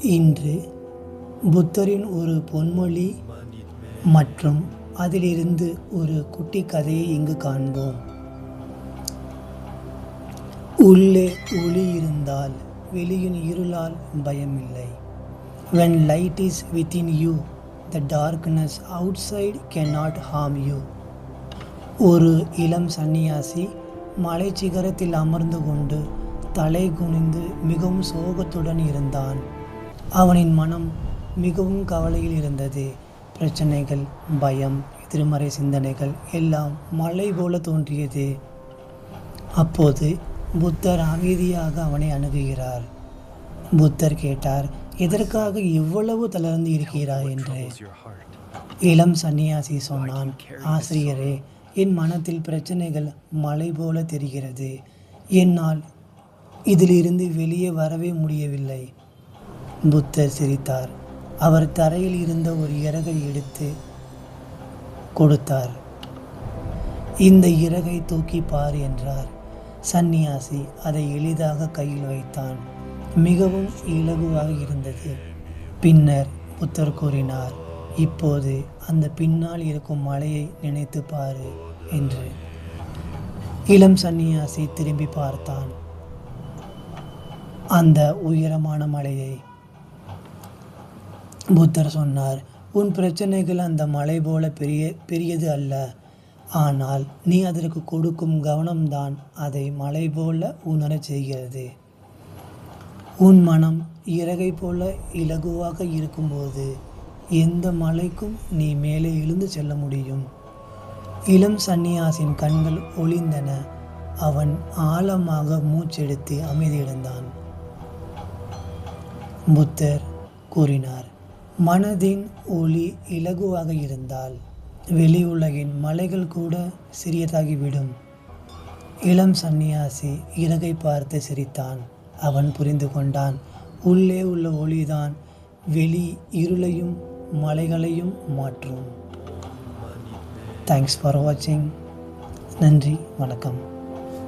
இன்று புத்தரின் ஒரு பொன்மொழி மற்றும் அதிலிருந்து ஒரு குட்டி கதையை இங்கு காண்போம். உள்ளே ஒளி இருந்தால் வெளியின் இருளால் பயமில்லை. When light is within you the darkness outside can not harm you ஒரு இளம் சன்னியாசி மலை சிகரத்தில் அமர்ந்து கொண்டு தலை குனிந்து மிகவும் சோகத்துடன் இருந்தான். அவனின் மனம் மிகவும் கவலையில் இருந்தது. பிரச்சனைகள் பயம் எதிர்மறை சிந்தனைகள் எல்லாம் மலை போல தோன்றியது. அப்போது புத்தர் அமைதியாக அவனை அணுகுகிறார். புத்தர் கேட்டார் எதற்காக இவ்வளவு தளர்ந்து இருக்கிறாய் என்று? இளம் சன்னியாசி சொன்னான் ஆசிரியரே என் மனத்தில் பிரச்சனைகள் மலை போல தெரிகிறது. என்னால் இதிலிருந்து வெளியே வரவே முடியவில்லை. புத்தர் சிரித்தார். அவர் தரையில் இருந்த ஒரு இறகை எடுத்து கொடுத்தார். இந்த இறகை தூக்கி பார் என்றார். சந்நியாசி அதை எளிதாக கையில் வைத்தான். மிகவும் இலகுவாக இருந்தது. பின்னர் புத்தர் கூறினார் இப்போது அந்த பின்னால் இருக்கும் மலையை நினைத்து பாரு என்று. இளம் சந்நியாசி திரும்பி பார்த்தான். அந்த உயரமான மலையை புத்தர் சொன்னார் உன் பிரச்சனைகள் அந்த மலை போல பெரிய பெரியது அல்ல. ஆனால் நீ அதற்கு கொடுக்கும் கவனம்தான் அதை மலை போல உணரச் செய்கிறது. உன் மனம் இறகை போல இலகுவாக இருக்கும்போது எந்த மலைக்கும் நீ மேலே எழுந்து செல்ல முடியும். இளம் சந்நியாசின் கண்கள் ஒளிந்தன. அவன் ஆழமாக மூச்செடுத்து அமைதியிழந்தான். புத்தர் கூறினார் மனதின் ஒளி இலகுவாக இருந்தால் வெளி உலகின் மலைகள் கூட சிறியதாகிவிடும். இளம் சந்நியாசி இறகை பார்த்து சிரித்தான். அவன் புரிந்து கொண்டான். உள்ளே உள்ள ஒளிதான் வெளி இருளையும் மலைகளையும் மாற்றும். தேங்க்ஸ் ஃபார் வாட்சிங் நன்றி வணக்கம்.